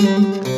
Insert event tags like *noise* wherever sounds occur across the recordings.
thank you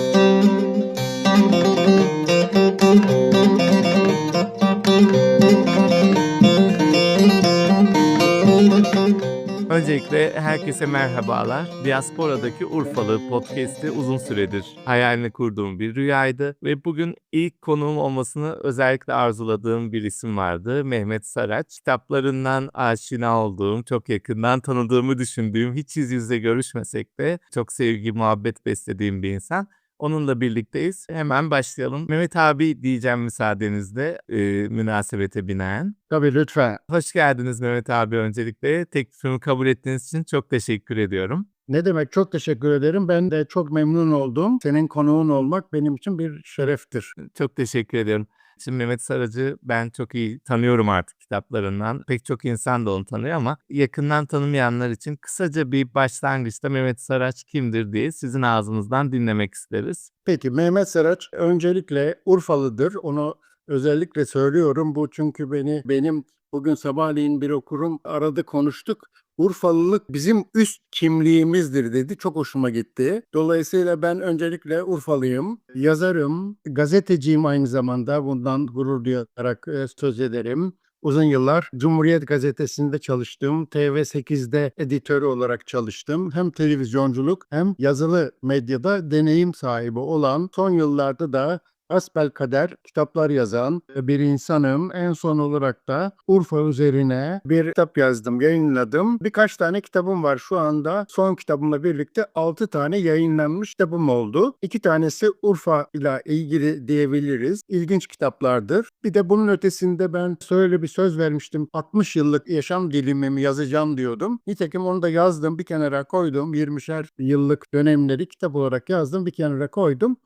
Öncelikle herkese merhabalar. Diaspora'daki Urfalı podcast'i uzun süredir hayalini kurduğum bir rüyaydı ve bugün ilk konuğum olmasını özellikle arzuladığım bir isim vardı. Mehmet Saraç. Kitaplarından aşina olduğum, çok yakından tanıdığımı düşündüğüm, hiç yüz yüze görüşmesek de çok sevgi, muhabbet beslediğim bir insan. Onunla birlikteyiz. Hemen başlayalım. Mehmet abi diyeceğim müsaadenizle e, münasebete binaen. Tabii lütfen. Hoş geldiniz Mehmet abi öncelikle. Teklifimi kabul ettiğiniz için çok teşekkür ediyorum. Ne demek çok teşekkür ederim. Ben de çok memnun oldum. Senin konuğun olmak benim için bir şereftir. Çok teşekkür ediyorum. Şimdi Mehmet Saracı ben çok iyi tanıyorum artık kitaplarından. Pek çok insan da onu tanıyor ama yakından tanımayanlar için kısaca bir başlangıçta Mehmet Saraç kimdir diye sizin ağzınızdan dinlemek isteriz. Peki Mehmet Saraç öncelikle Urfalıdır. Onu özellikle söylüyorum. Bu çünkü beni benim bugün sabahleyin bir okurum aradı konuştuk. Urfalılık bizim üst kimliğimizdir dedi. Çok hoşuma gitti. Dolayısıyla ben öncelikle Urfalıyım. Yazarım, gazeteciyim aynı zamanda. Bundan gurur duyarak e, söz ederim. Uzun yıllar Cumhuriyet Gazetesi'nde çalıştım. TV8'de editörü olarak çalıştım. Hem televizyonculuk hem yazılı medyada deneyim sahibi olan son yıllarda da Asbelkader kitaplar yazan bir insanım. En son olarak da Urfa üzerine bir kitap yazdım, yayınladım. Birkaç tane kitabım var şu anda. Son kitabımla birlikte 6 tane yayınlanmış kitabım oldu. İki tanesi Urfa ile ilgili diyebiliriz. İlginç kitaplardır. Bir de bunun ötesinde ben şöyle bir söz vermiştim. 60 yıllık yaşam dilimimi yazacağım diyordum. Nitekim onu da yazdım, bir kenara koydum. 20'şer yıllık dönemleri kitap olarak yazdım, bir kenara koydum.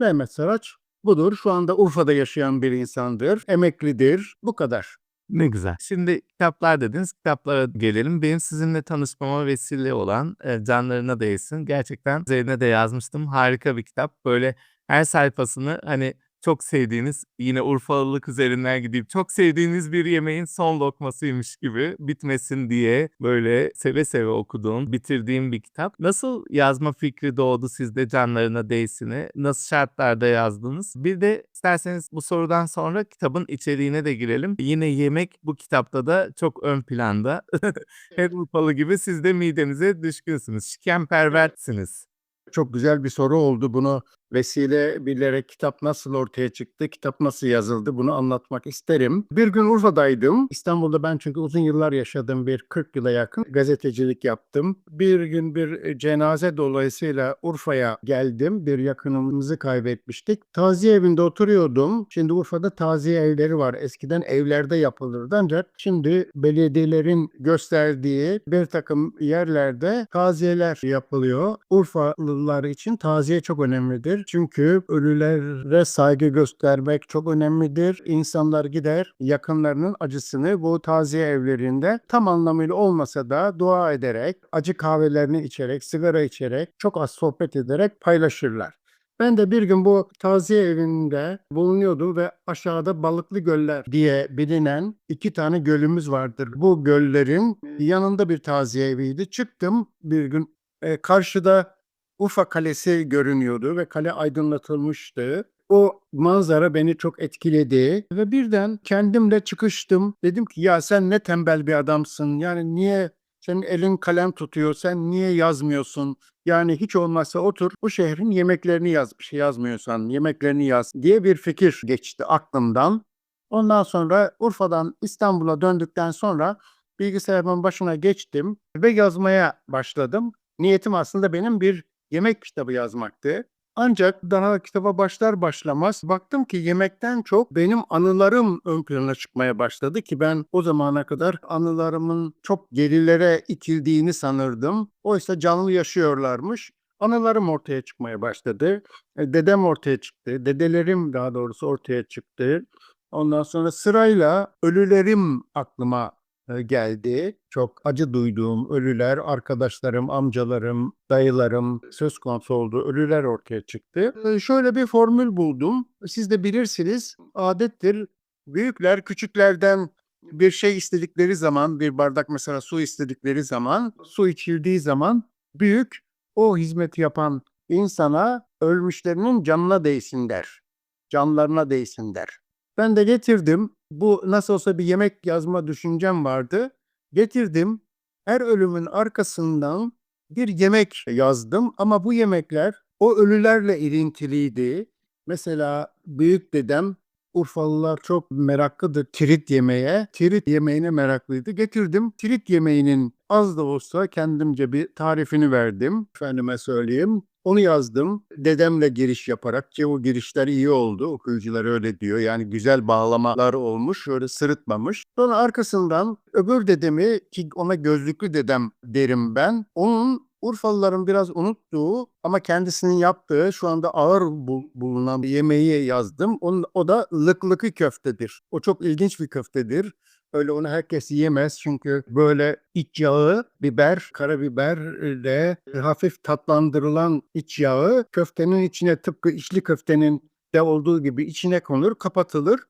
Mehmet Saraç budur. Şu anda Urfa'da yaşayan bir insandır. Emeklidir. Bu kadar. Ne güzel. Şimdi kitaplar dediniz. Kitaplara gelelim. Benim sizinle tanışmama vesile olan e, Canlarına Değsin. Gerçekten üzerine de yazmıştım. Harika bir kitap. Böyle her sayfasını hani çok sevdiğiniz yine Urfalılık üzerinden gidip çok sevdiğiniz bir yemeğin son lokmasıymış gibi bitmesin diye böyle seve seve okuduğum, bitirdiğim bir kitap. Nasıl yazma fikri doğdu sizde canlarına değsini? Nasıl şartlarda yazdınız? Bir de isterseniz bu sorudan sonra kitabın içeriğine de girelim. Yine yemek bu kitapta da çok ön planda. *laughs* Her Urfalı gibi siz de midenize düşkünsünüz. Şikenperversiniz. Çok güzel bir soru oldu. Bunu vesile bilerek kitap nasıl ortaya çıktı, kitap nasıl yazıldı bunu anlatmak isterim. Bir gün Urfa'daydım. İstanbul'da ben çünkü uzun yıllar yaşadım. Bir 40 yıla yakın gazetecilik yaptım. Bir gün bir cenaze dolayısıyla Urfa'ya geldim. Bir yakınımızı kaybetmiştik. Taziye evinde oturuyordum. Şimdi Urfa'da taziye evleri var. Eskiden evlerde yapılırdı ancak şimdi belediyelerin gösterdiği bir takım yerlerde taziyeler yapılıyor. Urfalılar için taziye çok önemlidir. Çünkü ölülere saygı göstermek çok önemlidir. İnsanlar gider yakınlarının acısını bu taziye evlerinde tam anlamıyla olmasa da dua ederek, acı kahvelerini içerek, sigara içerek, çok az sohbet ederek paylaşırlar. Ben de bir gün bu taziye evinde bulunuyordum ve aşağıda Balıklı Göller diye bilinen iki tane gölümüz vardır. Bu göllerin yanında bir taziye eviydi. Çıktım bir gün e, karşıda Urfa Kalesi görünüyordu ve kale aydınlatılmıştı. O manzara beni çok etkiledi ve birden kendimle çıkıştım. Dedim ki ya sen ne tembel bir adamsın. Yani niye senin elin kalem tutuyor, sen niye yazmıyorsun? Yani hiç olmazsa otur bu şehrin yemeklerini yaz, bir şey yazmıyorsan yemeklerini yaz diye bir fikir geçti aklımdan. Ondan sonra Urfa'dan İstanbul'a döndükten sonra bilgisayarımın başına geçtim ve yazmaya başladım. Niyetim aslında benim bir yemek kitabı yazmaktı. Ancak daha kitaba başlar başlamaz baktım ki yemekten çok benim anılarım ön plana çıkmaya başladı ki ben o zamana kadar anılarımın çok gerilere itildiğini sanırdım. Oysa canlı yaşıyorlarmış. Anılarım ortaya çıkmaya başladı. E, Dedem ortaya çıktı. Dedelerim daha doğrusu ortaya çıktı. Ondan sonra sırayla ölülerim aklıma geldi. Çok acı duyduğum ölüler, arkadaşlarım, amcalarım, dayılarım söz konusu oldu. Ölüler ortaya çıktı. Şöyle bir formül buldum. Siz de bilirsiniz. Adettir. Büyükler küçüklerden bir şey istedikleri zaman, bir bardak mesela su istedikleri zaman, su içildiği zaman büyük o hizmeti yapan insana ölmüşlerinin canına değsin der. Canlarına değsin der. Ben de getirdim. Bu nasıl olsa bir yemek yazma düşüncem vardı. Getirdim. Her ölümün arkasından bir yemek yazdım ama bu yemekler o ölülerle ilintiliydi. Mesela büyük dedem Urfalılar çok meraklıdır tirit yemeye. Tirit yemeğine meraklıydı. Getirdim. Tirit yemeğinin az da olsa kendimce bir tarifini verdim. Efendime söyleyeyim. Onu yazdım. Dedemle giriş yaparak ki o girişler iyi oldu. Okuyucular öyle diyor. Yani güzel bağlamalar olmuş. Öyle sırıtmamış. Sonra arkasından öbür dedemi ki ona gözlüklü dedem derim ben. Onun Urfalıların biraz unuttuğu ama kendisinin yaptığı şu anda ağır bul- bulunan yemeği yazdım. Onun, o da lıklıkı köftedir. O çok ilginç bir köftedir. Öyle onu herkes yiyemez çünkü böyle iç yağı, biber, karabiberle hafif tatlandırılan iç yağı köftenin içine tıpkı içli köftenin de olduğu gibi içine konur, kapatılır.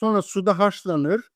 Sonra suda haşlanır.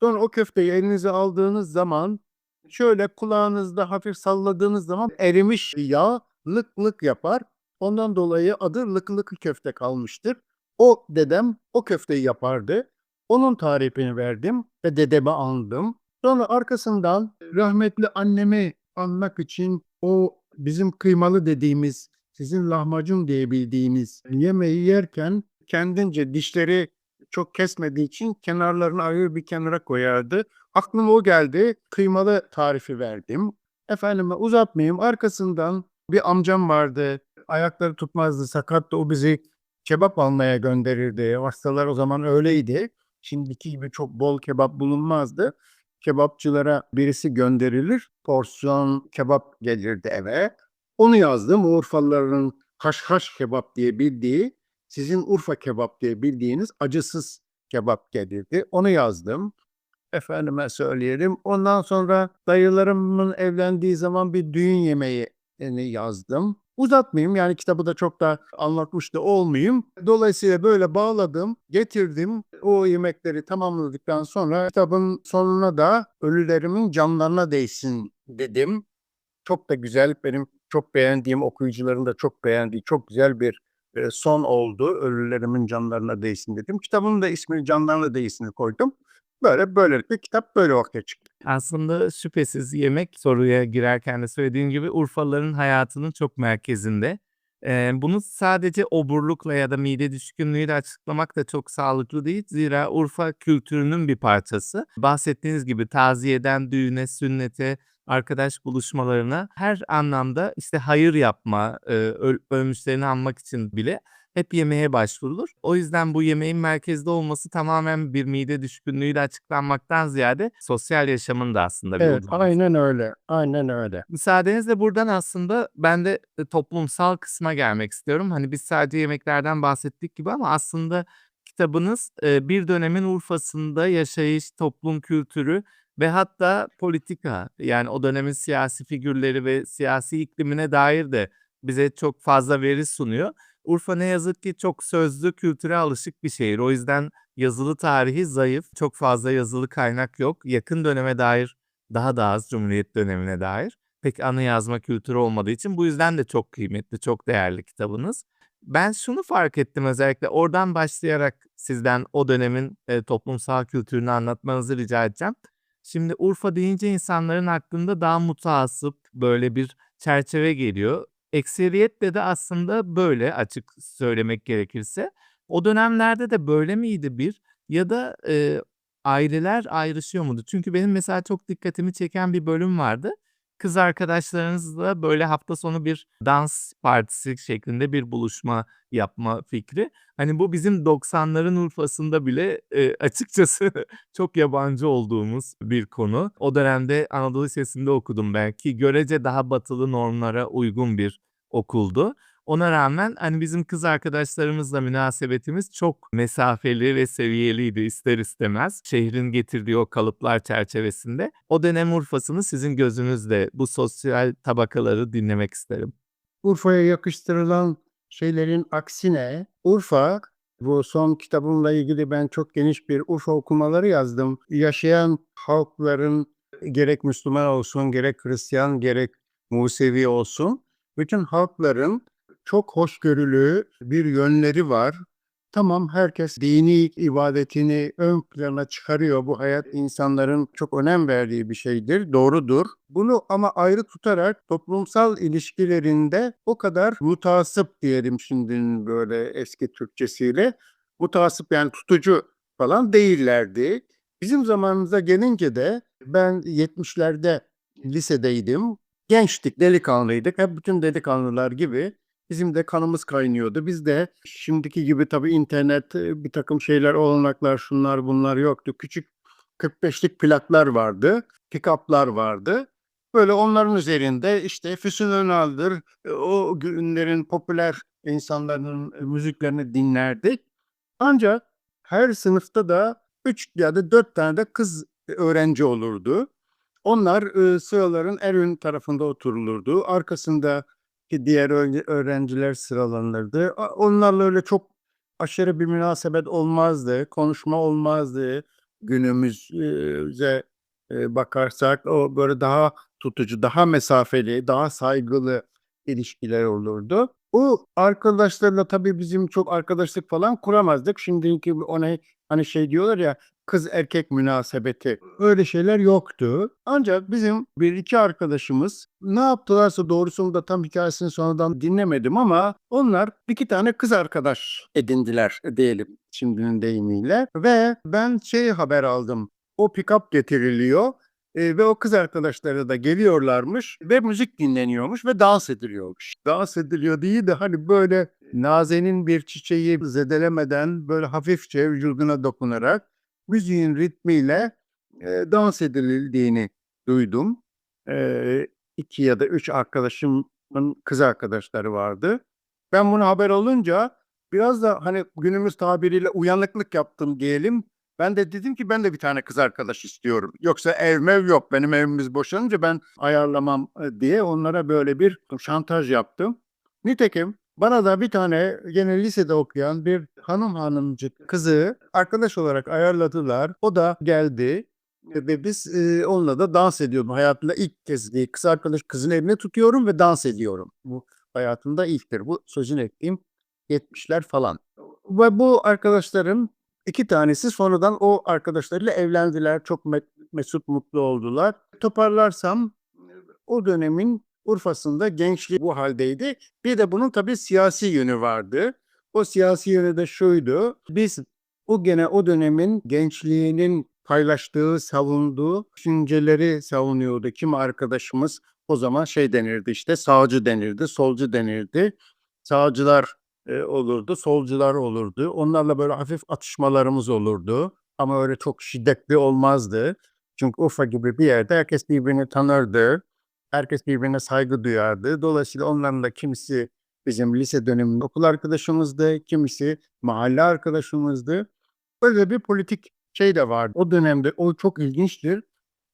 Sonra o köfteyi elinize aldığınız zaman şöyle kulağınızda hafif salladığınız zaman erimiş yağ lık lık yapar. Ondan dolayı adı lık lık köfte kalmıştır. O dedem o köfteyi yapardı. Onun tarifini verdim ve dedeme andım. Sonra arkasından rahmetli annemi anmak için o bizim kıymalı dediğimiz, sizin lahmacun diye bildiğiniz yemeği yerken kendince dişleri çok kesmediği için kenarlarını ayrı bir kenara koyardı. Aklıma o geldi. Kıymalı tarifi verdim. Efendime uzatmayayım. Arkasından bir amcam vardı. Ayakları tutmazdı, sakattı. O bizi kebap almaya gönderirdi. Hastalar o zaman öyleydi. Şimdiki gibi çok bol kebap bulunmazdı. Kebapçılara birisi gönderilir. Porsiyon kebap gelirdi eve. Onu yazdım. Urfalıların haşhaş kebap diye bildiği, sizin Urfa kebap diye bildiğiniz acısız kebap gelirdi. Onu yazdım. Efendime söyleyelim. Ondan sonra dayılarımın evlendiği zaman bir düğün yemeği yazdım. Uzatmayayım yani kitabı da çok da anlatmış da olmayayım. Dolayısıyla böyle bağladım, getirdim. O yemekleri tamamladıktan sonra kitabın sonuna da ölülerimin canlarına değsin dedim. Çok da güzel, benim çok beğendiğim, okuyucuların da çok beğendiği çok güzel bir e, son oldu. Ölülerimin canlarına değsin dedim. Kitabın da ismini canlarına değsin'i koydum. Böyle böylelikle kitap böyle ortaya çıktı. Aslında şüphesiz yemek soruya girerken de söylediğim gibi Urfalıların hayatının çok merkezinde. Eee, bunu sadece oburlukla ya da mide düşkünlüğüyle açıklamak da çok sağlıklı değil. Zira Urfa kültürünün bir parçası. Bahsettiğiniz gibi taziyeden düğüne, sünnete, arkadaş buluşmalarına her anlamda işte hayır yapma, öl ölmüşlerini anmak için bile hep yemeğe başvurulur. O yüzden bu yemeğin merkezde olması tamamen bir mide düşkünlüğüyle açıklanmaktan ziyade sosyal yaşamın da aslında bir Evet, uygulaması. aynen öyle. Aynen öyle. Müsaadenizle buradan aslında ben de e, toplumsal kısma gelmek istiyorum. Hani biz sadece yemeklerden bahsettik gibi ama aslında kitabınız e, bir dönemin Urfa'sında yaşayış, toplum kültürü ve hatta politika yani o dönemin siyasi figürleri ve siyasi iklimine dair de bize çok fazla veri sunuyor. Urfa ne yazık ki çok sözlü kültüre alışık bir şehir. O yüzden yazılı tarihi zayıf. Çok fazla yazılı kaynak yok. Yakın döneme dair daha da az Cumhuriyet dönemine dair. Pek anı yazma kültürü olmadığı için bu yüzden de çok kıymetli, çok değerli kitabınız. Ben şunu fark ettim özellikle oradan başlayarak sizden o dönemin e, toplumsal kültürünü anlatmanızı rica edeceğim. Şimdi Urfa deyince insanların aklında daha mutasip böyle bir çerçeve geliyor. Ekseriyetle de aslında böyle açık söylemek gerekirse. O dönemlerde de böyle miydi bir ya da e, aileler ayrışıyor muydu? Çünkü benim mesela çok dikkatimi çeken bir bölüm vardı. Kız arkadaşlarınızla böyle hafta sonu bir dans partisi şeklinde bir buluşma yapma fikri. Hani bu bizim 90'ların Urfa'sında bile e, *laughs* açıkçası çok yabancı olduğumuz bir konu. O dönemde Anadolu Lisesi'nde okudum ben ki görece daha batılı normlara uygun bir okuldu. Ona rağmen hani bizim kız arkadaşlarımızla münasebetimiz çok mesafeli ve seviyeliydi ister istemez. Şehrin getirdiği o kalıplar çerçevesinde. O dönem Urfa'sını sizin gözünüzde bu sosyal tabakaları dinlemek isterim. Urfa'ya yakıştırılan şeylerin aksine Urfa bu son kitabımla ilgili ben çok geniş bir Urfa okumaları yazdım. Yaşayan halkların gerek Müslüman olsun, gerek Hristiyan, gerek Musevi olsun bütün halkların çok hoşgörülü bir yönleri var. Tamam herkes dini ibadetini ön plana çıkarıyor. Bu hayat insanların çok önem verdiği bir şeydir. Doğrudur. Bunu ama ayrı tutarak toplumsal ilişkilerinde o kadar mutasip diyelim şimdi böyle eski Türkçesiyle. Mutasip yani tutucu falan değillerdi. Bizim zamanımıza gelince de ben 70'lerde lisedeydim. Gençtik, delikanlıydık. Hep bütün delikanlılar gibi bizim de kanımız kaynıyordu. Biz de şimdiki gibi tabii internet, e, bir takım şeyler, olanaklar, şunlar bunlar yoktu. Küçük 45'lik plaklar vardı, pick-up'lar vardı. Böyle onların üzerinde işte Füsun Önal'dır, e, o günlerin popüler insanların e, müziklerini dinlerdik. Ancak her sınıfta da 3 ya da 4 tane de kız öğrenci olurdu. Onlar e, sıraların en ön tarafında oturulurdu. Arkasındaki diğer öğrenci- öğrenciler sıralanırdı. Onlarla öyle çok aşırı bir münasebet olmazdı, konuşma olmazdı. Günümüze e, bakarsak o böyle daha tutucu, daha mesafeli, daha saygılı ilişkiler olurdu. O arkadaşlarla tabii bizim çok arkadaşlık falan kuramazdık. Şimdiki ona hani şey diyorlar ya kız erkek münasebeti. Öyle şeyler yoktu. Ancak bizim bir iki arkadaşımız ne yaptılarsa doğrusunu da tam hikayesini sonradan dinlemedim ama onlar iki tane kız arkadaş edindiler diyelim şimdinin deyimiyle. Ve ben şey haber aldım. O pick-up getiriliyor. E, ve o kız arkadaşları da geliyorlarmış ve müzik dinleniyormuş ve dans ediliyormuş. Dans ediliyor değil de hani böyle nazenin bir çiçeği zedelemeden böyle hafifçe vücuduna dokunarak müziğin ritmiyle e, dans edildiğini duydum. E, iki ya da üç arkadaşımın kız arkadaşları vardı. Ben bunu haber olunca biraz da hani günümüz tabiriyle uyanıklık yaptım diyelim. Ben de dedim ki ben de bir tane kız arkadaş istiyorum. Yoksa ev mev yok. Benim evimiz boşanınca ben ayarlamam e, diye onlara böyle bir şantaj yaptım. Nitekim bana da bir tane gene lisede okuyan bir hanım hanımcık kızı arkadaş olarak ayarladılar. O da geldi ve biz e, onunla da dans ediyordum. Hayatımda ilk kez bir kız arkadaş kızın elini tutuyorum ve dans ediyorum. Bu hayatımda ilktir. Bu sözünü ettiğim 70'ler falan. Ve bu arkadaşlarım iki tanesi sonradan o arkadaşlarıyla evlendiler. Çok me- mesut mutlu oldular. Toparlarsam o dönemin Urfa'sında gençliği bu haldeydi. Bir de bunun tabii siyasi yönü vardı. O siyasi yönü de şuydu. Biz o gene o dönemin gençliğinin paylaştığı, savunduğu düşünceleri savunuyordu. Kim arkadaşımız o zaman şey denirdi işte sağcı denirdi, solcu denirdi. Sağcılar e, olurdu, solcular olurdu. Onlarla böyle hafif atışmalarımız olurdu. Ama öyle çok şiddetli olmazdı. Çünkü Urfa gibi bir yerde herkes birbirini tanırdı. Herkes birbirine saygı duyardı. Dolayısıyla onların da kimisi bizim lise döneminde okul arkadaşımızdı, kimisi mahalle arkadaşımızdı. Böyle bir politik şey de vardı. O dönemde o çok ilginçtir.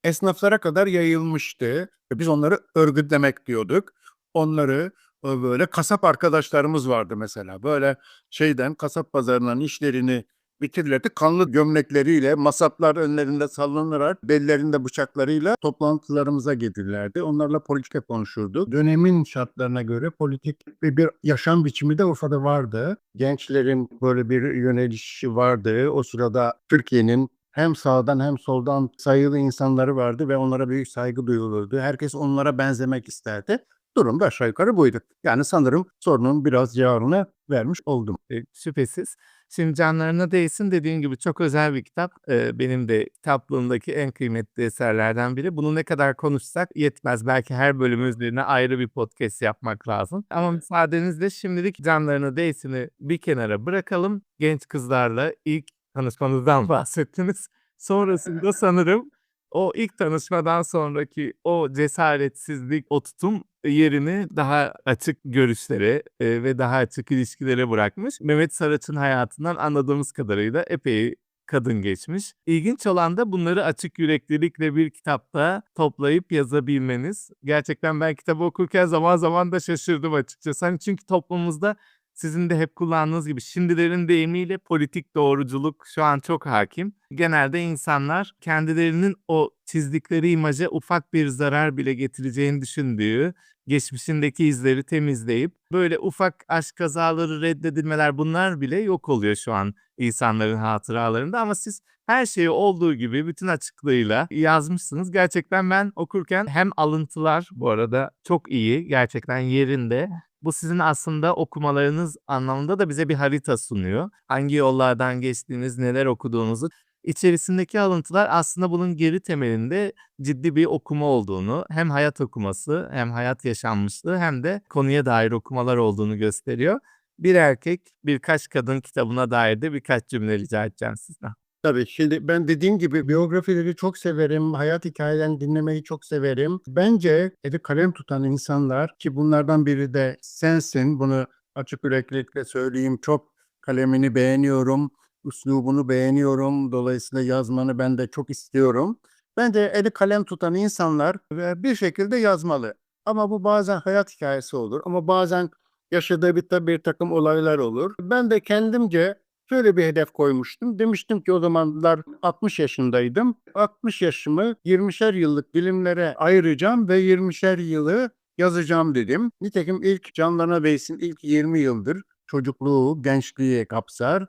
Esnaflara kadar yayılmıştı. Ve Biz onları örgütlemek diyorduk. Onları e, böyle kasap arkadaşlarımız vardı mesela. Böyle şeyden kasap pazarından işlerini bitirirlerdi. Kanlı gömlekleriyle masaplar önlerinde sallanarak bellerinde bıçaklarıyla toplantılarımıza gelirlerdi. Onlarla politika konuşurduk. Dönemin şartlarına göre politik bir, bir yaşam biçimi de Urfa'da vardı. Gençlerin böyle bir yönelişi vardı. O sırada Türkiye'nin hem sağdan hem soldan sayılı insanları vardı ve onlara büyük saygı duyulurdu. Herkes onlara benzemek isterdi. Durum da aşağı yukarı buydu. Yani sanırım sorunun biraz cevabını vermiş oldum. E, şüphesiz. Şimdi canlarına değsin dediğin gibi çok özel bir kitap. E, benim de kitaplığımdaki en kıymetli eserlerden biri. Bunu ne kadar konuşsak yetmez. Belki her bölüm üzerine ayrı bir podcast yapmak lazım. Ama müsaadenizle şimdilik canlarına değsini bir kenara bırakalım. Genç kızlarla ilk tanışmanızdan *laughs* bahsettiniz. Sonrasında *laughs* sanırım o ilk tanışmadan sonraki o cesaretsizlik, o tutum yerini daha açık görüşlere ve daha açık ilişkilere bırakmış. Mehmet Saraç'ın hayatından anladığımız kadarıyla epey kadın geçmiş. İlginç olan da bunları açık yüreklilikle bir kitapta toplayıp yazabilmeniz. Gerçekten ben kitabı okurken zaman zaman da şaşırdım açıkçası. Hani çünkü toplumumuzda sizin de hep kullandığınız gibi şimdilerin deyimiyle politik doğruculuk şu an çok hakim. Genelde insanlar kendilerinin o çizdikleri imaja ufak bir zarar bile getireceğini düşündüğü geçmişindeki izleri temizleyip böyle ufak aşk kazaları, reddedilmeler bunlar bile yok oluyor şu an insanların hatıralarında ama siz her şeyi olduğu gibi bütün açıklığıyla yazmışsınız. Gerçekten ben okurken hem alıntılar bu arada çok iyi, gerçekten yerinde. Bu sizin aslında okumalarınız anlamında da bize bir harita sunuyor. Hangi yollardan geçtiğiniz, neler okuduğunuzu. İçerisindeki alıntılar aslında bunun geri temelinde ciddi bir okuma olduğunu, hem hayat okuması, hem hayat yaşanmışlığı hem de konuya dair okumalar olduğunu gösteriyor. Bir erkek, birkaç kadın kitabına dair de birkaç cümle rica edeceğim sizden. Tabii şimdi ben dediğim gibi biyografileri çok severim, hayat hikayelerini dinlemeyi çok severim. Bence eli kalem tutan insanlar ki bunlardan biri de sensin, bunu açık yüreklilikle söyleyeyim. Çok kalemini beğeniyorum, üslubunu beğeniyorum. Dolayısıyla yazmanı ben de çok istiyorum. Bence eli kalem tutan insanlar e, bir şekilde yazmalı. Ama bu bazen hayat hikayesi olur ama bazen yaşadığı bir, bir takım olaylar olur. Ben de kendimce şöyle bir hedef koymuştum. Demiştim ki o zamanlar 60 yaşındaydım. 60 yaşımı 20'şer yıllık dilimlere ayıracağım ve 20'şer yılı yazacağım dedim. Nitekim ilk Canlana Beys'in ilk 20 yıldır çocukluğu, gençliği kapsar.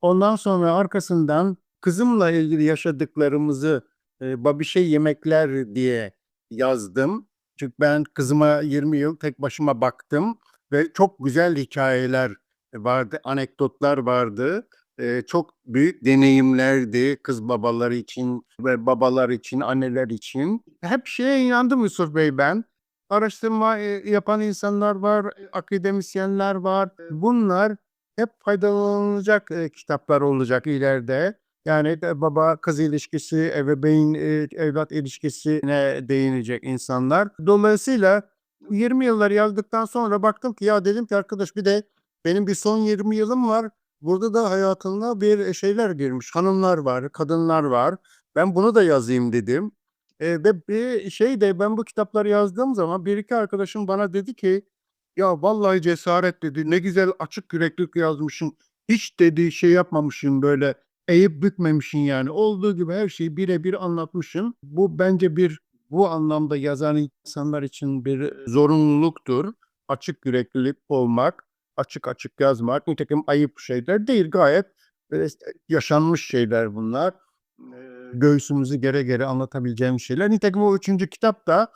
Ondan sonra arkasından kızımla ilgili yaşadıklarımızı e, babişe yemekler diye yazdım. Çünkü ben kızıma 20 yıl tek başıma baktım ve çok güzel hikayeler vardı, anekdotlar vardı. Eee, çok büyük deneyimlerdi kız babaları için ve babalar için, anneler için. Hep şeye inandım Yusuf Bey ben. Araştırma eee, yapan insanlar var, akademisyenler var. Bunlar hep faydalanılacak kitaplar olacak ileride. Yani baba kız ilişkisi, ebeveyn evlat ilişkisine değinecek insanlar. Dolayısıyla 20 yıllar yazdıktan sonra baktım ki ya dedim ki arkadaş bir de benim bir son 20 yılım var. Burada da hayatımda bir şeyler girmiş. Hanımlar var, kadınlar var. Ben bunu da yazayım dedim. Eee, ve bir şey de ben bu kitapları yazdığım zaman bir iki arkadaşım bana dedi ki ya vallahi cesaret dedi. Ne güzel açık yüreklilik yazmışsın. Hiç dedi şey yapmamışsın böyle eğip bükmemişsin yani. Olduğu gibi her şeyi birebir anlatmışsın. Bu bence bir bu anlamda yazan insanlar için bir zorunluluktur. Açık yüreklilik olmak, açık açık yazmak. Nitekim ayıp şeyler değil gayet e, yaşanmış şeyler bunlar. Göğsümüzü gere gere anlatabileceğim şeyler. Nitekim o üçüncü kitap da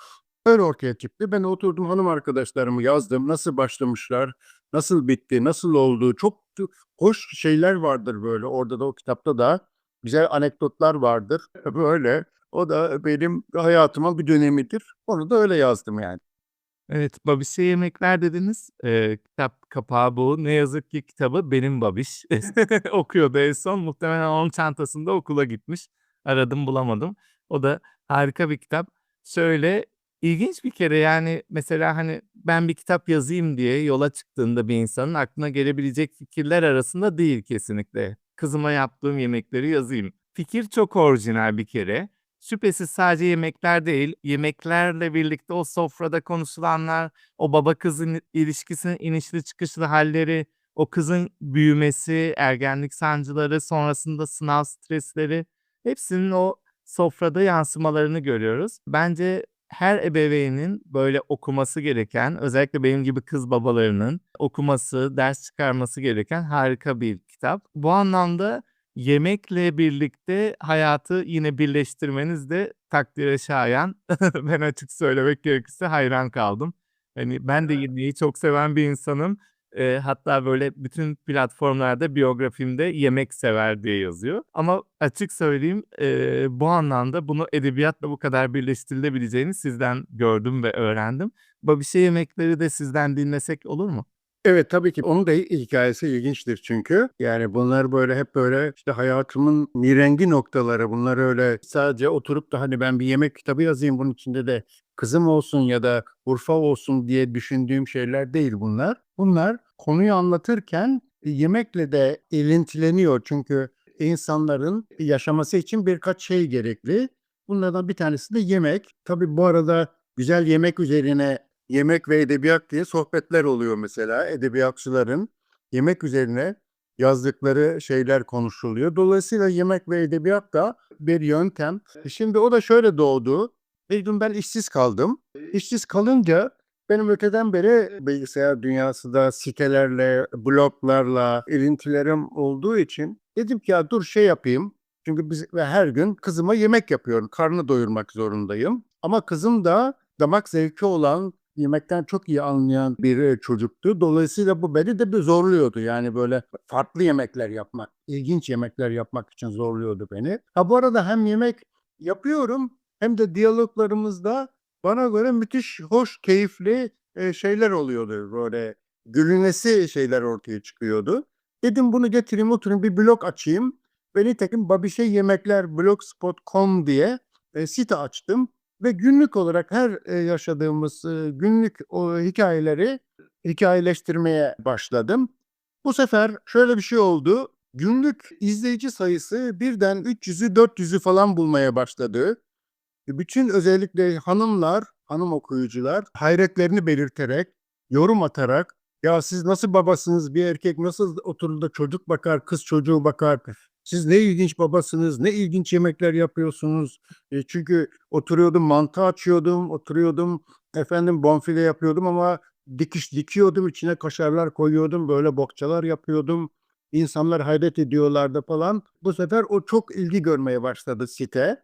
öyle ortaya çıktı. Ben oturdum hanım arkadaşlarımı yazdım. Nasıl başlamışlar, nasıl bitti, nasıl oldu. Çok hoş şeyler vardır böyle. Orada da o kitapta da güzel anekdotlar vardır. *laughs* Böyle. O da benim hayatımın bir dönemidir. Onu da öyle yazdım yani. Evet, babişe yemekler dediniz. Eee, kitap kapağı bu. Ne yazık ki kitabı benim babiş *laughs* okuyordu en son. Muhtemelen onun çantasında okula gitmiş. Aradım bulamadım. O da harika bir kitap. Şöyle ilginç bir kere yani mesela hani ben bir kitap yazayım diye yola çıktığında bir insanın aklına gelebilecek fikirler arasında değil kesinlikle. Kızıma yaptığım yemekleri yazayım. Fikir çok orijinal bir kere. Şüphesiz sadece yemekler değil, yemeklerle birlikte o sofrada konuşulanlar, o baba kızın ilişkisinin inişli çıkışlı halleri, o kızın büyümesi, ergenlik sancıları, sonrasında sınav stresleri, hepsinin o sofrada yansımalarını görüyoruz. Bence her ebeveynin böyle okuması gereken, özellikle benim gibi kız babalarının okuması, ders çıkarması gereken harika bir kitap. Bu anlamda Yemekle birlikte hayatı yine birleştirmeniz de takdire şayan. *laughs* Ben açık söylemek gerekirse hayran kaldım. Hani ben de yemeği çok seven bir insanım. Eee, hatta böyle bütün platformlarda biyografimde yemek sever diye yazıyor. Ama açık söyleyeyim, eee, bu anlamda bunu edebiyatla bu kadar birleştirilebileceğini sizden gördüm ve öğrendim. Babişe yemekleri de sizden dinlesek olur mu? Evet, tabii ki. Onun da hikâyesi ilginçtir çünkü. Yani bunlar böyle hep böyle işte hayatımın mirengi noktaları. Bunlar öyle sadece oturup da hani ben bir yemek kitabı yazayım bunun içinde de kızım olsun ya da Urfa olsun diye düşündüğüm şeyler değil bunlar. Bunlar konuyu anlatırken yemekle de ilintileniyor. Çünkü insanların yaşaması için birkaç şey gerekli. Bunlardan bir tanesi de yemek. Tabii bu arada güzel yemek üzerine yemek ve edebiyat diye sohbetler oluyor mesela. Edebiyatçıların yemek üzerine yazdıkları şeyler konuşuluyor. Dolayısıyla yemek ve edebiyat da bir yöntem. Şimdi o da şöyle doğdu. Bir gün ben işsiz kaldım. İşsiz kalınca Benim öteden beri bilgisayar dünyası da sitelerle, bloglarla ilintilerim olduğu için dedim ki ya dur şey yapayım. Çünkü biz ve her gün kızıma yemek yapıyorum. Karnı doyurmak zorundayım. Ama kızım da damak zevki olan, yemekten çok iyi anlayan bir e, çocuktu. Dolayısıyla bu beni de bir zorluyordu. Yani böyle farklı yemekler yapmak, ilginç yemekler yapmak için zorluyordu beni. Ha bu arada hem yemek yapıyorum hem de diyaloglarımızda bana göre müthiş hoş, keyifli e, şeyler oluyordu. Böyle gülünesi şeyler ortaya çıkıyordu. Dedim bunu getireyim oturayım bir blog açayım. Ve nitekim Babişe Yemekler blogspot.com diye e, site açtım. Ve günlük olarak her e, yaşadığımız e, günlük o hikayeleri hikayeleştirmeye başladım. Bu sefer şöyle bir şey oldu. Günlük izleyici sayısı birden 300'ü 400'ü falan bulmaya başladı. Bütün özellikle hanımlar, hanım okuyucular hayretlerini belirterek, yorum atarak ya siz nasıl babasınız bir erkek nasıl oturur da çocuk bakar, kız çocuğu bakar. Siz ne ilginç babasınız, ne ilginç yemekler yapıyorsunuz. E, çünkü oturuyordum mantı açıyordum, oturuyordum efendim bonfile yapıyordum ama dikiş dikiyordum, içine kaşarlar koyuyordum, böyle bokçalar yapıyordum. İnsanlar hayret ediyorlardı falan. Bu sefer o çok ilgi görmeye başladı site.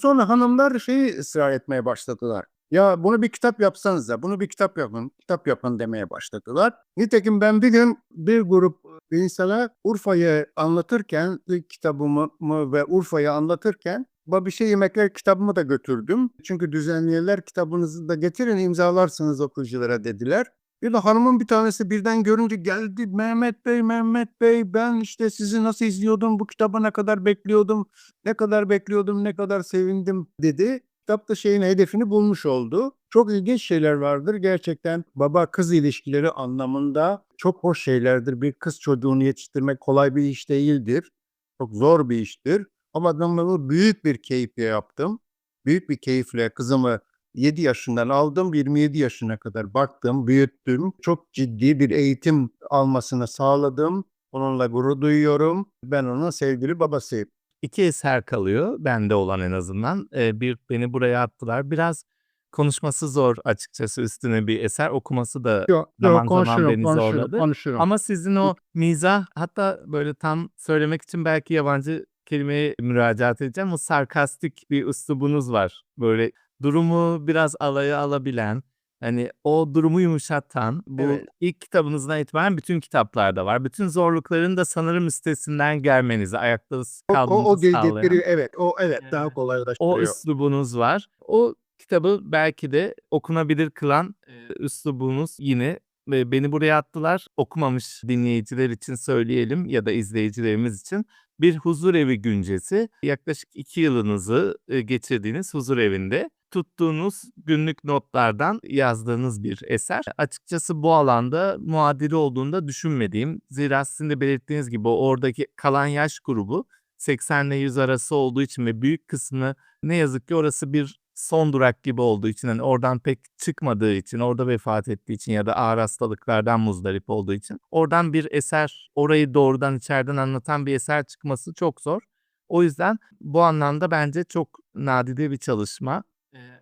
Sonra hanımlar şeyi ısrar etmeye başladılar. Ya bunu bir kitap yapsanız da, bunu bir kitap yapın, kitap yapın demeye başladılar. Nitekim ben bir gün bir grup insana Urfa'yı anlatırken, kitabımı mı ve Urfa'yı anlatırken Babişe Yemekler kitabımı da götürdüm. Çünkü düzenleyenler kitabınızı da getirin imzalarsınız okuyuculara dediler. Bir de hanımın bir tanesi birden görünce geldi Mehmet Bey, Mehmet Bey ben işte sizi nasıl izliyordum, bu kitabı ne kadar bekliyordum, ne kadar bekliyordum, ne kadar sevindim dedi. Kitap da şeyin hedefini bulmuş oldu. Çok ilginç şeyler vardır. Gerçekten baba kız ilişkileri anlamında çok hoş şeylerdir. Bir kız çocuğunu yetiştirmek kolay bir iş değildir. Çok zor bir iştir. Ama ben bunu büyük bir keyifle yaptım. Büyük bir keyifle kızımı 7 yaşından aldım. 27 yaşına kadar baktım, büyüttüm. Çok ciddi bir eğitim almasını sağladım. Onunla gurur duyuyorum. Ben onun sevgili babasıyım. İki eser kalıyor bende olan en azından. Eee, bir beni buraya attılar. Biraz konuşması zor açıkçası üstüne bir eser. Okuması da Yok, Zaman yok zaman beni konuşurum, zorladı. konuşurum. ama sizin o mizah hatta böyle tam söylemek için belki yabancı kelimeye müracaat edeceğim. O sarkastik bir üslubunuz var. Böyle durumu biraz alaya alabilen, hani o durumu yumuşatan, bu Evet. ilk kitabınızdan itibaren bütün kitaplarda var. Bütün zorlukların da sanırım üstesinden gelmenizi, ayakta O, o, kalmanızı o sağlayan getiri, evet, o evet daha Eee, o kolaylaştırıyor. üslubunuz var. O kitabı belki de okunabilir kılan eee, üslubunuz yine ve beni buraya attılar. Okumamış dinleyiciler için söyleyelim ya da izleyicilerimiz için bir huzur evi güncesi. Yaklaşık iki yılınızı e, geçirdiğiniz huzur evinde tuttuğunuz günlük notlardan yazdığınız bir eser. Açıkçası bu alanda muadili olduğunu da düşünmediğim. Zira sizin de belirttiğiniz gibi oradaki kalan yaş grubu 80 ile 100 arası olduğu için ve büyük kısmı ne yazık ki orası bir son durak gibi olduğu için hani oradan pek çıkmadığı için, orada vefat ettiği için ya da ağır hastalıklardan muzdarip olduğu için oradan bir eser, orayı doğrudan içeriden anlatan bir eser çıkması çok zor. O yüzden bu anlamda bence çok nadide bir çalışma.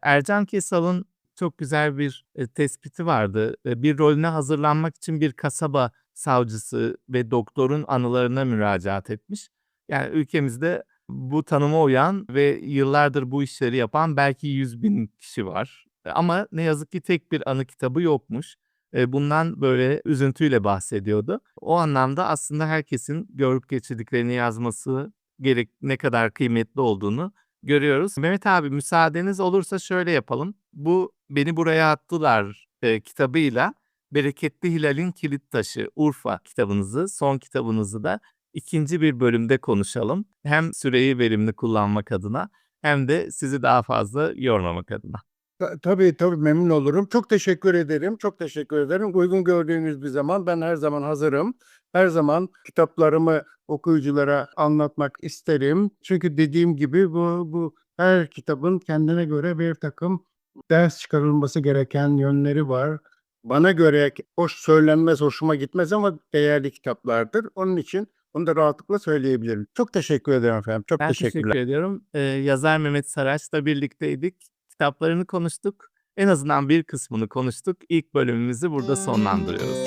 Ercan Kesal'ın çok güzel bir tespiti vardı. Bir rolüne hazırlanmak için bir kasaba savcısı ve doktorun anılarına müracaat etmiş. Yani ülkemizde bu tanıma uyan ve yıllardır bu işleri yapan belki 100 bin kişi var. Ama ne yazık ki tek bir anı kitabı yokmuş. Bundan böyle üzüntüyle bahsediyordu. O anlamda aslında herkesin görüp geçirdiklerini yazması gerek ne kadar kıymetli olduğunu görüyoruz. Mehmet abi müsaadeniz olursa şöyle yapalım. Bu Beni Buraya Attılar e, kitabıyla Bereketli Hilal'in Kilit Taşı Urfa kitabınızı, son kitabınızı da ikinci bir bölümde konuşalım. Hem süreyi verimli kullanmak adına hem de sizi daha fazla yormamak adına. Ta- Tabii tabii memnun olurum. Çok teşekkür ederim. Çok teşekkür ederim. Uygun gördüğünüz bir zaman ben her zaman hazırım. Her zaman kitaplarımı okuyuculara anlatmak isterim. Çünkü dediğim gibi bu bu her kitabın kendine göre bir takım ders çıkarılması gereken yönleri var. Bana göre hoş söylenmez, hoşuma gitmez ama değerli kitaplardır. Onun için onu da rahatlıkla söyleyebilirim. Çok teşekkür ederim efendim. Çok Ben teşekkürler. teşekkür ediyorum. Ee, yazar Mehmet Saraç'la birlikteydik. Kitaplarını konuştuk. en azından bir kısmını konuştuk. İlk bölümümüzü burada sonlandırıyoruz.